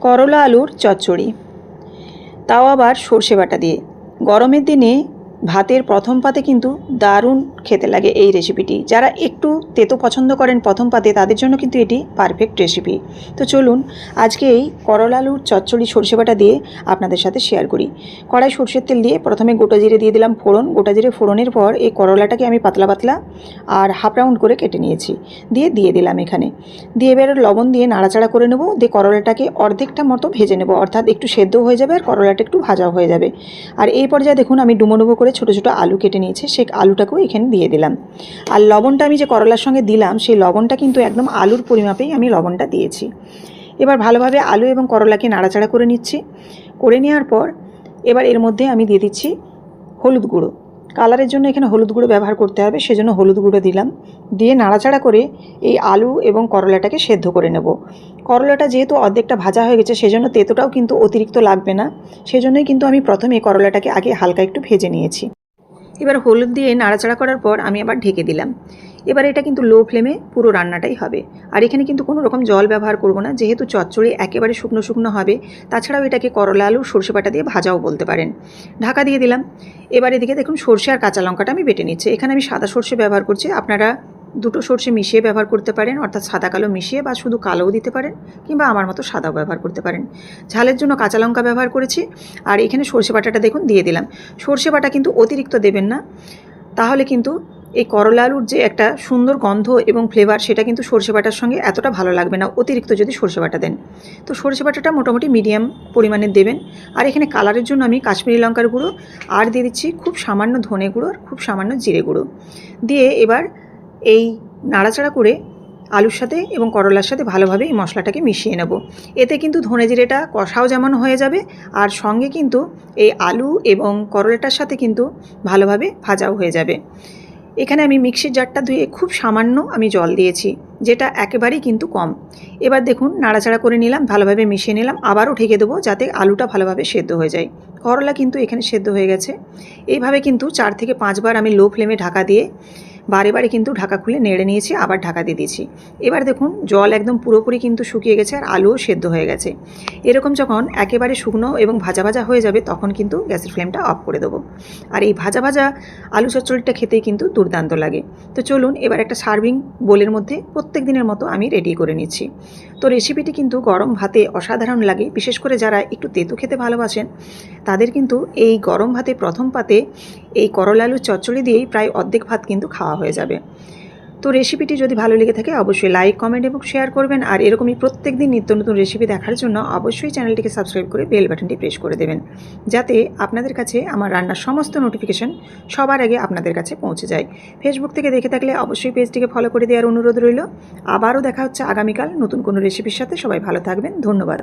করলা আলুর চচ্চড়ি। তাও আবার সর্ষে বাটা দিয়ে। গরমের দিনে ভাতের প্রথম পাতে কিন্তু দারুণ খেতে লাগে এই রেসিপিটি যারা একটু তেতো পছন্দ করেন প্রথম পাতে, তাদের জন্য কিন্তু এটি পারফেক্ট রেসিপি তো চলুন, আজকে এই করলা আলুর চচ্চড়ি সরষে বাটা দিয়ে আপনাদের সাথে শেয়ার করি। কড়াই সর্ষের তেল দিয়ে প্রথমে গোটা জিরে দিয়ে দিলাম ফোড়ন। গোটা জিরে ফোড়নের পর এই করলাটাকে আমি পাতলা পাতলা আর হাফ রাউন্ড করে কেটে নিয়েছি। দিয়ে দিয়ে দিলাম এখানে। দিয়ে এবার লবণ দিয়ে নাড়াচাড়া করে নেব। দিয়ে করলাটাকে অর্ধেকটা মতো ভেজে নেব। অর্থাৎ একটু সেদ্ধ হয়ে যাবে আর করলাটা একটু ভাজাও হয়ে যাবে। আর এই পর্যায়ে দেখুন, আমি ডুমো ডুমো করে ছোটো ছোটো আলু কেটে নিয়েছে সেই আলুটাকেও এখানে দিয়ে দিলাম। আর লবণটা আমি যে করলার সঙ্গে দিলাম, সেই লবণটা কিন্তু একদম আলুর পরিমাপেই আমি লবণটা দিয়েছি। এবার ভালোভাবে আলু এবং করলাকে নাড়াচাড়া করে নিচ্ছি। করে নেওয়ার পর এবার এর মধ্যে আমি দিয়ে দিচ্ছি হলুদ গুঁড়ো। কালারের জন্য এখানে হলুদ গুঁড়ো ব্যবহার করতে হবে, সেজন্য হলুদ গুঁড়ো দিলাম। দিয়ে নাড়াচাড়া করে এই আলু এবং করলাটাকে সেদ্ধ করে নেব। করলাটা যেহেতু অর্ধেকটা ভাজা হয়ে গেছে, সেজন্য তেতোটাও কিন্তু অতিরিক্ত লাগবে না। সেজন্যই কিন্তু আমি প্রথমে করলাটাকে আগে হালকা একটু ভেজে নিয়েছি। এবার হলুদ দিয়ে নাড়াচাড়া করার পর আমি আবার ঢেকে দিলাম। এবার এটা কিন্তু লো ফ্লেমে পুরো রান্নাটাই হবে। আর এখানে কিন্তু কোনো রকম জল ব্যবহার করব না, যেহেতু চচ্চড়ি একেবারে শুকনো শুকনো হবে, তাছাড়াও এটাকে করলা, আলু, সর্ষে বাটা দিয়ে ভাজাও বলতে পারেন। ঢাকা দিয়ে দিলাম। এবার এদিকে দেখুন সর্ষে আর কাঁচা লঙ্কাটা আমি বেটে নিচ্ছি। এখানে আমি সাদা সর্ষে ব্যবহার করছি। আপনারা দুটো সর্ষে মিশিয়ে ব্যবহার করতে পারেন, অর্থাৎ সাদা কালো মিশিয়ে বা শুধু কালোও দিতে পারেন, কিংবা আমার মতো সাদাও ব্যবহার করতে পারেন। ঝালের জন্য কাঁচা লঙ্কা ব্যবহার করেছি। আর এখানে সর্ষে বাটাটা দেখুন দিয়ে দিলাম। সর্ষে বাটা কিন্তু অতিরিক্ত দেবেন না। তাহলে কিন্তু এই করলা আলুর যে একটা সুন্দর গন্ধ এবং ফ্লেভার সেটা কিন্তু সর্ষে বাটার সঙ্গে এতটা ভালো লাগবে না। অতিরিক্ত যদি সর্ষে বাটা দেন। তো সর্ষে বাটাটা মোটামুটি মিডিয়াম পরিমাণে দেবেন। আর এখানে কালারের জন্য আমি কাশ্মীরি লঙ্কার গুঁড়ো, আর দিয়ে দিচ্ছি খুব সামান্য ধনে গুঁড়ো আর খুব সামান্য জিরে গুঁড়ো। দিয়ে এবার এই নাড়াচাড়া করে আলুর সাথে এবং করলার সাথে ভালোভাবে এই মশলাটাকে মিশিয়ে নেব। এতে কিন্তু ধনে জিরেটা কষাও যেমন হয়ে যাবে, আর সঙ্গে কিন্তু এই আলু এবং করলাটার সাথে কিন্তু ভালোভাবে ভাজাও হয়ে যাবে। এখানে আমি মিক্সির জারটা ধুয়ে খুব সামান্য আমি জল দিয়েছি, যেটা একেবারেই কিন্তু কম। এবার দেখুন, নাড়াচাড়া করে নিলাম, ভালোভাবে মিশিয়ে নিলাম, আবারও ঢেকে দেবো যাতে আলুটা ভালোভাবে সেদ্ধ হয়ে যায়। করলা কিন্তু এখানে সেদ্ধ হয়ে গেছে। এইভাবে কিন্তু চার থেকে পাঁচবার আমি লো ফ্লেমে ঢাকা দিয়ে বারে বারে কিন্তু ঢাকা খুলে নেড়ে নিয়েছি, আবার ঢাকা দিয়ে দিয়েছি। এবার দেখুন, জল একদম পুরোপুরি কিন্তু শুকিয়ে গেছে আর আলুও সেদ্ধ হয়ে গেছে। এরকম যখন একেবারে শুকনো এবং ভাজা ভাজা হয়ে যাবে, তখন কিন্তু গ্যাসের ফ্লেমটা অফ করে দেবো। আর এই ভাজা ভাজা আলু চচ্চড়িটা খেতেই কিন্তু দুর্দান্ত লাগে। তো চলুন, এবার একটা সার্ভিং বোলের মধ্যে প্রত্যেক দিনের মতো আমি রেডি করে নিচ্ছি। তো রেসিপিটি কিন্তু গরম ভাতে অসাধারণ লাগে, বিশেষ করে যারা একটু তেতো খেতে ভালোবাসেন, তাদের কিন্তু এই গরম ভাতে প্রথম পাতে এই করলা আলুর চচ্চড়ি দিয়েই প্রায় অর্ধেক ভাত কিন্তু খাওয়া হয়ে যাবে। তো রেসিপিটি যদি ভালো লেগে থাকে, অবশ্যই লাইক কমেন্ট এবং শেয়ার করবেন। আর এরকমই প্রত্যেক দিন নিত্য নতুন রেসিপি দেখার জন্য অবশ্যই চ্যানেলটিকে সাবস্ক্রাইব করে বেল বাটনটি প্রেস করে দেবেন। যাতে আপনাদের কাছে আমার রান্নার সমস্ত নোটিফিকেশন সবার আগে আপনাদের কাছে পৌঁছে যায়। ফেসবুক থেকে দেখে থাকলে অবশ্যই পেজটিকে ফলো করে দেওয়ার অনুরোধ রইল। আবারও দেখা হচ্ছে আগামীকাল নতুন কোনো রেসিপির সাথে। সবাই ভালো থাকবেন। ধন্যবাদ।